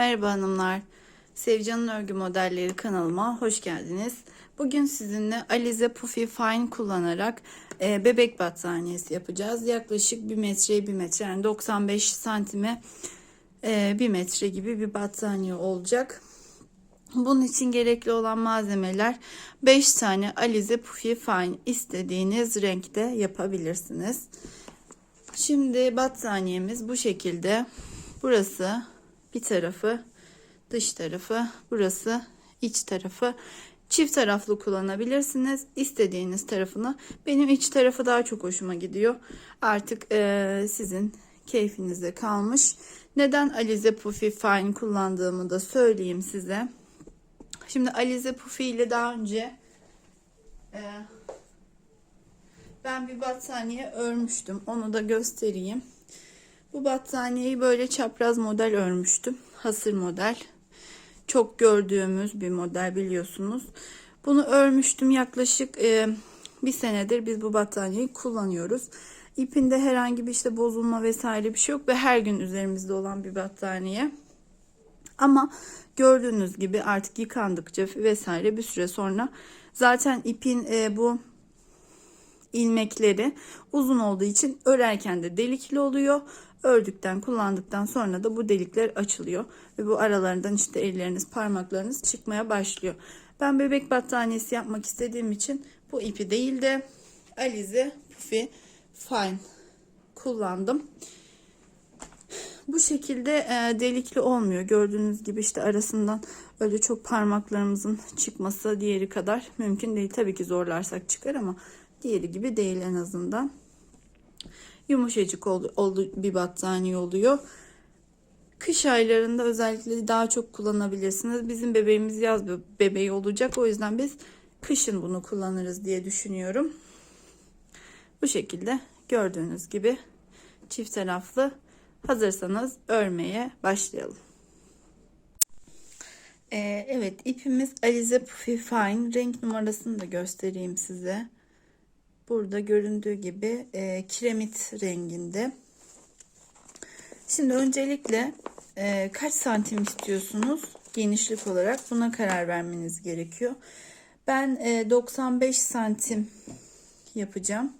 Merhaba hanımlar. Sevcan'ın örgü modelleri kanalıma hoş geldiniz. Bugün sizinle Alize Puffy Fine kullanarak e, bebek battaniyesi yapacağız. Yaklaşık 1 metreye 1 metre yani 95 santime e, 1 metre gibi bir battaniye olacak. Bunun için gerekli olan malzemeler 5 tane Alize Puffy Fine istediğiniz renkte yapabilirsiniz. Şimdi battaniyemiz bu şekilde. Burası bir tarafı, dış tarafı, burası iç tarafı. Çift taraflı kullanabilirsiniz. İstediğiniz tarafını. Benim iç tarafı daha çok hoşuma gidiyor. Artık eee, sizin keyfinize kalmış. Neden Alize Puffy Fine kullandığımı da söyleyeyim size. Şimdi Alize Puffy ile daha önce eee, ben bir battaniye örmüştüm. Onu da göstereyim. Bu battaniyeyi böyle çapraz model örmüştüm. Hasır model. Çok gördüğümüz bir model biliyorsunuz. Bunu örmüştüm yaklaşık e, bir senedir biz bu battaniyeyi kullanıyoruz. İpinde herhangi bir işte bozulma vesaire bir şey yok ve her gün üzerimizde olan bir battaniye. Ama gördüğünüz gibi artık yıkandıkça vesaire bir süre sonra zaten ipin e, bu ilmekleri uzun olduğu için örerken de delikli oluyor. Ördükten kullandıktan sonra da bu delikler açılıyor ve bu aralarından işte elleriniz parmaklarınız çıkmaya başlıyor. Ben bebek battaniyesi yapmak istediğim için bu ipi değil de Alize Puffy Fine kullandım. Bu şekilde e, delikli olmuyor. Gördüğünüz gibi işte arasından öyle çok parmaklarımızın çıkması diğeri kadar mümkün değil. Tabii ki zorlarsak çıkar ama diğeri gibi değil en azından. Yumuşacık oldu, oldu bir battaniye oluyor. Kış aylarında özellikle daha çok kullanabilirsiniz. Bizim bebeğimiz yaz bebeği olacak. O yüzden biz kışın bunu kullanırız diye düşünüyorum. Bu şekilde gördüğünüz gibi çift taraflı hazırsanız örmeye başlayalım. Ee, evet ipimiz Alize Puffy Fine renk numarasını da göstereyim size. Burada göründüğü gibi e, kiremit renginde. Şimdi öncelikle e, kaç santim istiyorsunuz genişlik olarak buna karar vermeniz gerekiyor. Ben e, 95 santim yapacağım.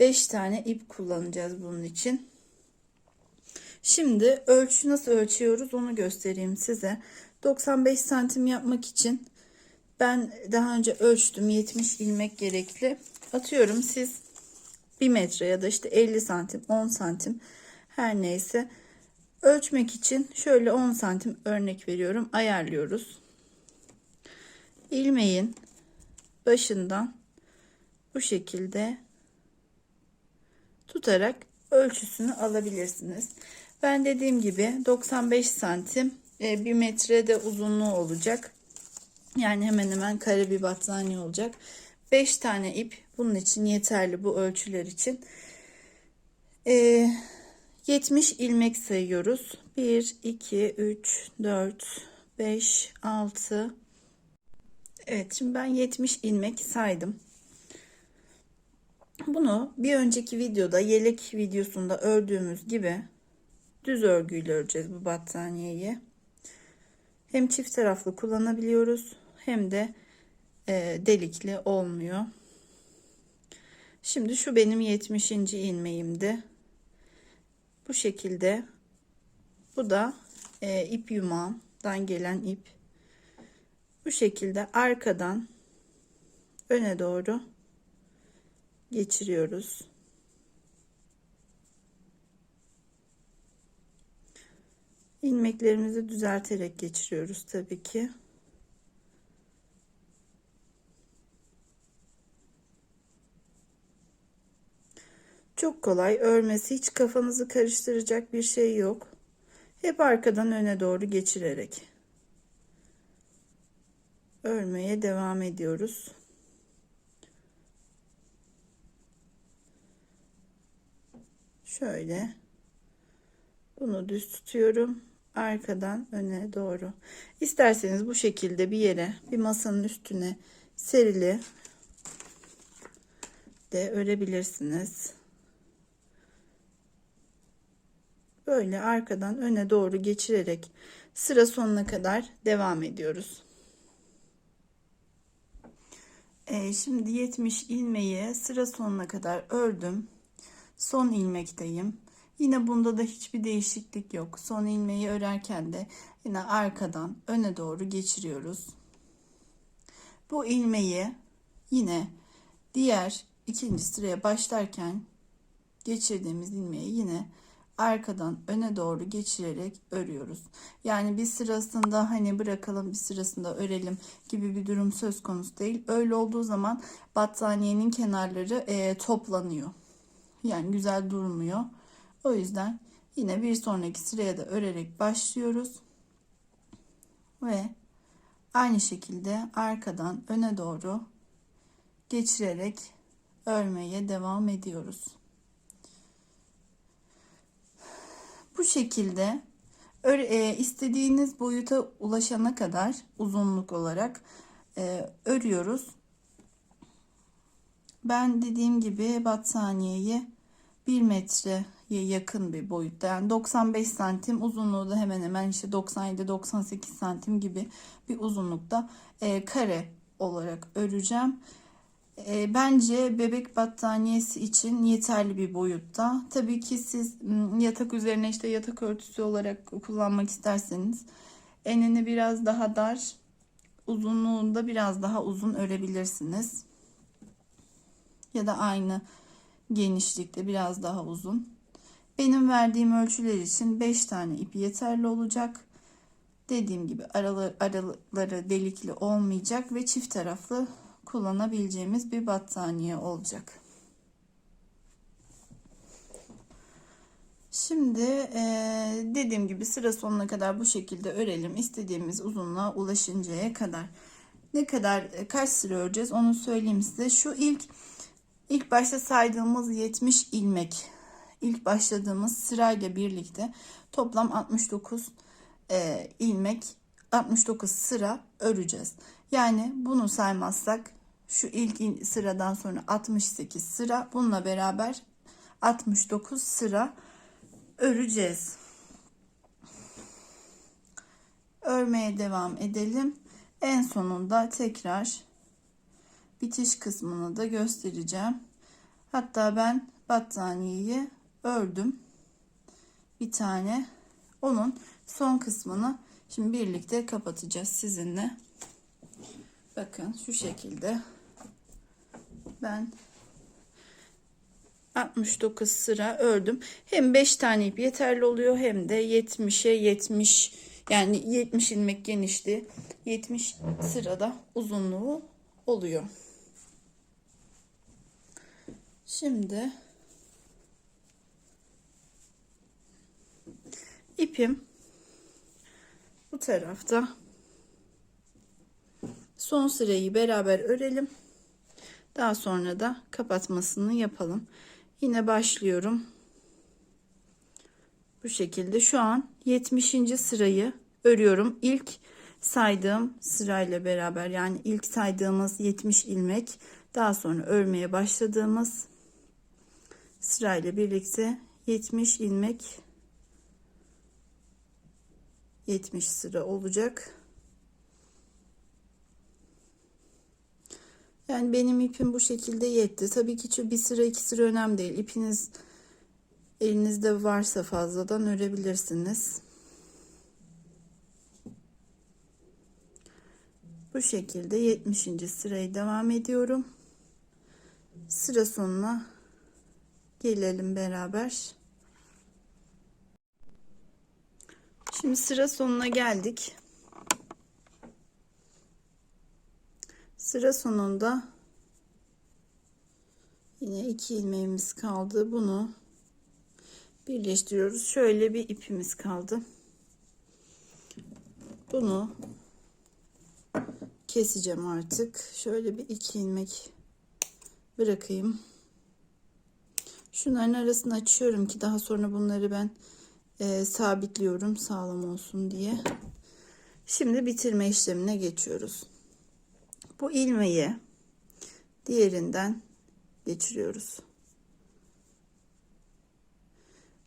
5 tane ip kullanacağız bunun için. Şimdi ölçü nasıl ölçüyoruz onu göstereyim size. 95 santim yapmak için ben daha önce ölçtüm 70 ilmek gerekli. Atıyorum siz 1 metre ya da işte 50 santim 10 santim her neyse ölçmek için şöyle 10 santim örnek veriyorum ayarlıyoruz. ilmeğin başından bu şekilde tutarak ölçüsünü alabilirsiniz. Ben dediğim gibi 95 santim 1 metre de uzunluğu olacak. Yani hemen hemen kare bir battaniye olacak. 5 tane ip bunun için yeterli bu ölçüler için. Ee, 70 ilmek sayıyoruz. 1, 2, 3, 4, 5, 6. Evet şimdi ben 70 ilmek saydım. Bunu bir önceki videoda yelek videosunda ördüğümüz gibi düz örgüyle öreceğiz bu battaniyeyi. Hem çift taraflı kullanabiliyoruz hem de e, delikli olmuyor. Şimdi şu benim 70. ilmeğimdi. Bu şekilde. Bu da e, ip yumağından gelen ip. Bu şekilde arkadan öne doğru geçiriyoruz. ilmeklerimizi düzelterek geçiriyoruz tabii ki. Çok kolay örmesi hiç kafanızı karıştıracak bir şey yok. Hep arkadan öne doğru geçirerek örmeye devam ediyoruz. Şöyle bunu düz tutuyorum arkadan öne doğru. İsterseniz bu şekilde bir yere bir masanın üstüne serili de örebilirsiniz. Böyle arkadan öne doğru geçirerek sıra sonuna kadar devam ediyoruz. Ee, şimdi 70 ilmeği sıra sonuna kadar ördüm. Son ilmekteyim. Yine bunda da hiçbir değişiklik yok. Son ilmeği örerken de yine arkadan öne doğru geçiriyoruz. Bu ilmeği yine diğer ikinci sıraya başlarken geçirdiğimiz ilmeği yine arkadan öne doğru geçirerek örüyoruz. Yani bir sırasında hani bırakalım bir sırasında örelim gibi bir durum söz konusu değil. Öyle olduğu zaman battaniyenin kenarları e, toplanıyor. Yani güzel durmuyor. O yüzden yine bir sonraki sıraya da örerek başlıyoruz. Ve aynı şekilde arkadan öne doğru geçirerek örmeye devam ediyoruz. Bu şekilde e, istediğiniz boyuta ulaşana kadar uzunluk olarak e, örüyoruz. Ben dediğim gibi battaniyeyi 1 metreye yakın bir boyutta yani 95 santim uzunluğu da hemen hemen işte 97-98 santim gibi bir uzunlukta e, kare olarak öreceğim. E, bence bebek battaniyesi için yeterli bir boyutta. Tabii ki siz yatak üzerine işte yatak örtüsü olarak kullanmak isterseniz enini biraz daha dar, uzunluğunda biraz daha uzun örebilirsiniz. Ya da aynı genişlikte biraz daha uzun. Benim verdiğim ölçüler için 5 tane ip yeterli olacak. Dediğim gibi araları, araları delikli olmayacak ve çift taraflı kullanabileceğimiz bir battaniye olacak. Şimdi e, dediğim gibi sıra sonuna kadar bu şekilde örelim. İstediğimiz uzunluğa ulaşıncaya kadar. Ne kadar e, kaç sıra öreceğiz onu söyleyeyim size. Şu ilk ilk başta saydığımız 70 ilmek. ilk başladığımız sırayla birlikte toplam 69 e, ilmek 69 sıra öreceğiz. Yani bunu saymazsak şu ilk sıradan sonra 68 sıra bununla beraber 69 sıra öreceğiz. Örmeye devam edelim. En sonunda tekrar bitiş kısmını da göstereceğim. Hatta ben battaniyeyi ördüm. Bir tane. Onun son kısmını şimdi birlikte kapatacağız sizinle. Bakın şu şekilde ben 69 sıra ördüm. Hem 5 tane ip yeterli oluyor hem de 70'e 70 yani 70 ilmek genişliği 70 sırada uzunluğu oluyor. Şimdi ipim tarafta son sırayı beraber örelim. Daha sonra da kapatmasını yapalım. Yine başlıyorum. Bu şekilde şu an 70. sırayı örüyorum. İlk saydığım sırayla beraber yani ilk saydığımız 70 ilmek daha sonra örmeye başladığımız sırayla birlikte 70 ilmek 70 sıra olacak. Yani benim ipim bu şekilde yetti. Tabii ki bir sıra iki sıra önemli değil. İpiniz elinizde varsa fazladan örebilirsiniz. Bu şekilde 70. sırayı devam ediyorum. Sıra sonuna gelelim beraber. Şimdi sıra sonuna geldik. Sıra sonunda yine iki ilmeğimiz kaldı. Bunu birleştiriyoruz. Şöyle bir ipimiz kaldı. Bunu keseceğim artık. Şöyle bir iki ilmek bırakayım. Şunların arasını açıyorum ki daha sonra bunları ben e, sabitliyorum sağlam olsun diye. Şimdi bitirme işlemine geçiyoruz. Bu ilmeği diğerinden geçiriyoruz.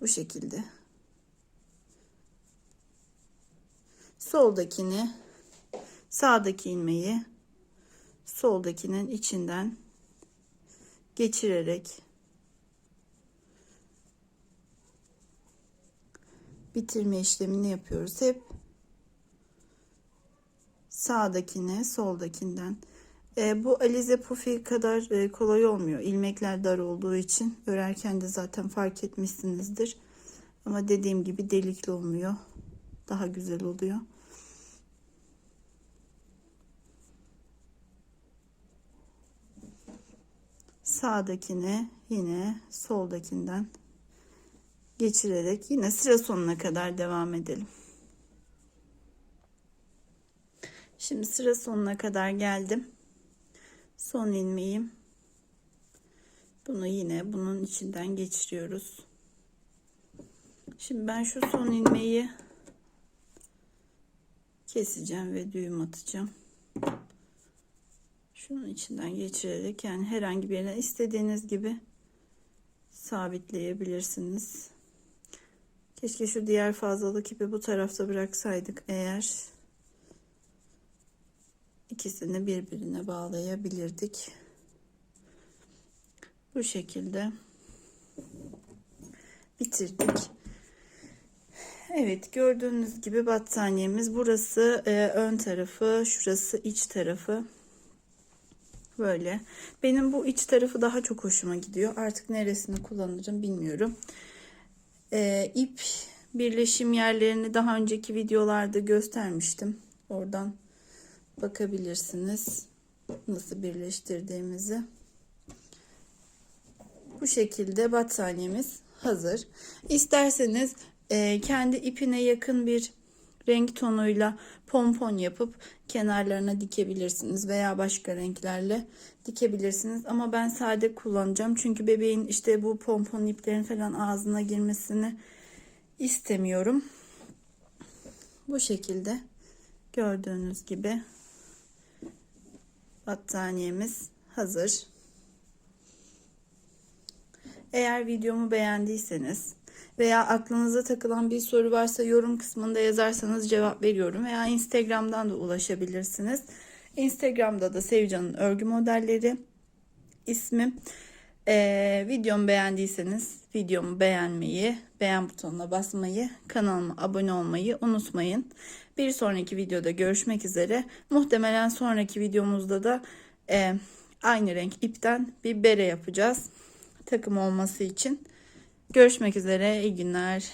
Bu şekilde. Soldakini sağdaki ilmeği soldakinin içinden geçirerek bitirme işlemini yapıyoruz. Hep sağdakine soldakinden. E, bu alize pufi kadar e, kolay olmuyor. İlmekler dar olduğu için örerken de zaten fark etmişsinizdir. Ama dediğim gibi delikli olmuyor. Daha güzel oluyor. Sağdakine yine soldakinden geçirerek yine sıra sonuna kadar devam edelim. Şimdi sıra sonuna kadar geldim. Son ilmeğim. Bunu yine bunun içinden geçiriyoruz. Şimdi ben şu son ilmeği keseceğim ve düğüm atacağım. Şunun içinden geçirerek yani herhangi bir yerine istediğiniz gibi sabitleyebilirsiniz. Keşke şu diğer fazlalık ipi bu tarafta bıraksaydık. Eğer ikisini birbirine bağlayabilirdik. Bu şekilde bitirdik. Evet gördüğünüz gibi battaniyemiz burası e, ön tarafı şurası iç tarafı. Böyle. Benim bu iç tarafı daha çok hoşuma gidiyor. Artık neresini kullanırım bilmiyorum e, ip birleşim yerlerini daha önceki videolarda göstermiştim. Oradan bakabilirsiniz nasıl birleştirdiğimizi. Bu şekilde battaniyemiz hazır. İsterseniz e, kendi ipine yakın bir renk tonuyla pompon yapıp kenarlarına dikebilirsiniz veya başka renklerle dikebilirsiniz. Ama ben sade kullanacağım çünkü bebeğin işte bu pompon iplerin falan ağzına girmesini istemiyorum. Bu şekilde gördüğünüz gibi battaniyemiz hazır. Eğer videomu beğendiyseniz veya aklınıza takılan bir soru varsa yorum kısmında yazarsanız cevap veriyorum veya Instagram'dan da ulaşabilirsiniz. Instagram'da da Sevcan'ın örgü modelleri ismim. Ee, videomu beğendiyseniz videomu beğenmeyi, beğen butonuna basmayı, kanalıma abone olmayı unutmayın. Bir sonraki videoda görüşmek üzere. Muhtemelen sonraki videomuzda da e, aynı renk ipten bir bere yapacağız. Takım olması için. Görüşmek üzere. İyi günler.